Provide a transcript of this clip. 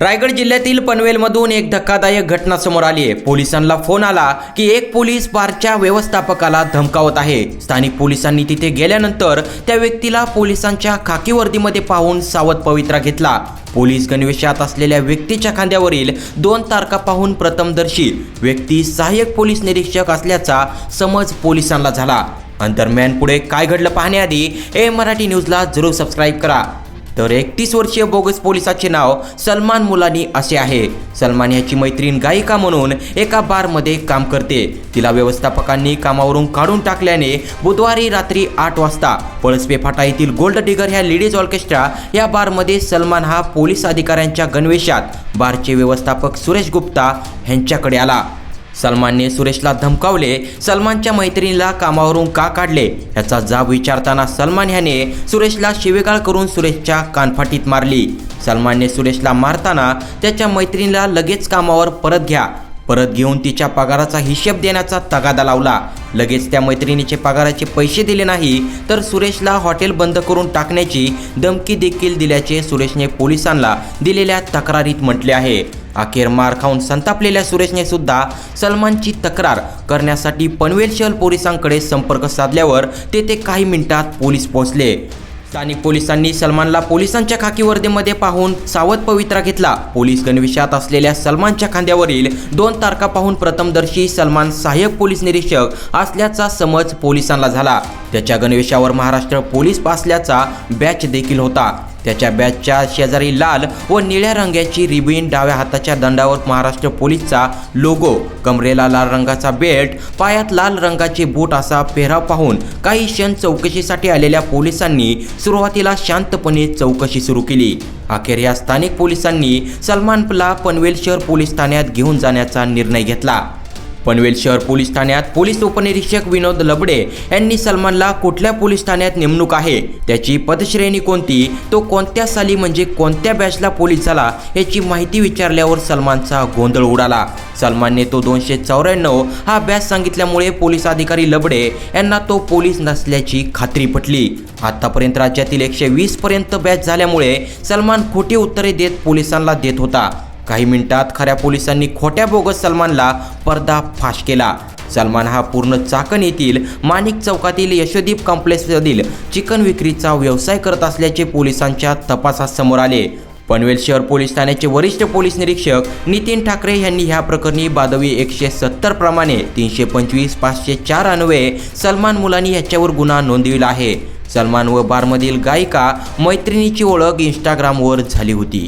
रायगड जिल्ह्यातील पनवेलमधून एक धक्कादायक घटना समोर आली आहे. पोलिसांना फोन आला की एक पोलीस बारच्या व्यवस्थापकाला धमकावत आहे. स्थानिक पोलिसांनी तिथे गेल्यानंतर त्या व्यक्तीला पोलिसांच्या खाकी वर्दीमध्ये पाहून सावध पवित्रा घेतला. पोलीस गणवेशात असलेल्या व्यक्तीच्या खांद्यावरील दोन तारखा पाहून प्रथमदर्शी व्यक्ती सहाय्यक पोलीस निरीक्षक असल्याचा समज पोलिसांना झाला. अंतरम्यान पुढे काय घडलं पाहण्याआधी ए मराठी न्यूजला जरूर सबस्क्राईब करा. तर एकतीस वर्षीय बोगस पोलिसाचे नाव सलमान मुलानी असे आहे. सलमान याची मैत्रीण गायिका म्हणून एका बारमध्ये काम करते. तिला व्यवस्थापकांनी कामावरून काढून टाकल्याने बुधवारी रात्री आठ वाजता पळसपे फाटा येथील गोल्ड डिगर ह्या लेडीज ऑर्केस्ट्रा या बारमध्ये सलमान हा पोलीस अधिकाऱ्यांच्या गणवेशात बारचे व्यवस्थापक सुरेश गुप्ता यांच्याकडे आला. सलमानने सुरेशला धमकावले सलमानच्या मैत्रिणीला कामावरून का काढले? याचा जाब विचारताना सलमान ह्याने सुरेशला शिवेगाळ करून सुरेशच्या कानफाटीत मारली. सलमानने सुरेशला मारताना त्याच्या मैत्रिणीला लगेच कामावर परत घ्या. परत घेऊन तिच्या पगाराचा हिशेब देण्याचा तगादा लावला. लगेच त्या मैत्रिणीचे पगाराचे पैसे दिले नाही तर सुरेशला हॉटेल बंद करून टाकण्याची धमकी देखील दिल्याचे सुरेशने पोलिसांना दिलेल्या तक्रारीत म्हटले आहे. अखेर मार खाऊन संतापलेल्या सुरेशने सुद्धा सलमानची तक्रार करण्यासाठी पनवेल शहर पोलिसांकडे संपर्क साधल्यावर तेथे काही मिनिटात पोलीस पोहोचले. स्थानिक पोलिसांनी सलमानला पोलिसांच्या खाकी वर्दीमध्ये पाहून सावध पवित्रा घेतला. पोलीस गणवेशात असलेल्या सलमानच्या खांद्यावरील दोन तारखा पाहून प्रथमदर्शी सलमान सहाय्यक पोलीस निरीक्षक असल्याचा समज पोलिसांना झाला. त्याच्या गणवेशावर महाराष्ट्र पोलीस असल्याचा बॅच देखील होता. त्याच्या बॅचच्या शेजारी लाल व निळ्या रंगाची रिबीन डाव्या हाताच्या दंडावर महाराष्ट्र पोलीसचा लोगो कमरेला लाल रंगाचा बेल्ट पायात लाल रंगाचे बूट असा पेहराव पाहून काही क्षण चौकशीसाठी आलेल्या पोलिसांनी सुरुवातीला शांतपणे चौकशी सुरू केली. अखेर या स्थानिक पोलिसांनी सलमानला पनवेल शहर पोलीस ठाण्यात घेऊन जाण्याचा निर्णय घेतला. पनवेल शहर पोलीस ठाण्यात पोलीस उपनिरीक्षक विनोद लबडे यांनी सलमानला कुठल्या पोलीस ठाण्यात नेमणूक आहे? त्याची पदश्रेणी कोणती? तो कोणत्या साली म्हणजे कोणत्या बॅचला पोलीस झाला याची माहिती विचारल्यावर सलमानचा गोंधळ उडाला. सलमानने तो दोनशे चौऱ्याण्णव हा बॅच सांगितल्यामुळे पोलीस अधिकारी लबडे यांना तो पोलीस नसल्याची खात्री पटली. आतापर्यंत राज्यातील एकशे वीस पर्यंत बॅच झाल्यामुळे सलमान खोटी उत्तरे देत पोलिसांना देत होता. काही मिनिटात खऱ्या पोलिसांनी खोट्या बोगस सलमानला पर्दा फाश केला. सलमान हा पूर्ण चाकण येथील माणिक चौकातील यशोदीप कॉम्प्लेक्समधील चिकन विक्रीचा व्यवसाय करत असल्याचे पोलिसांच्या तपासात समोर आले. पनवेल शहर पोलीस ठाण्याचे वरिष्ठ पोलीस निरीक्षक नितीन ठाकरे यांनी ह्या प्रकरणी बादवी एकशे सत्तर प्रमाणे तीनशे पंचवीस पाचशे चार अन्वये सलमान मुलानी याच्यावर गुन्हा नोंदविला आहे. सलमान व बारमधील गायिका मैत्रिणीची ओळख इंस्टाग्रामवर झाली होती.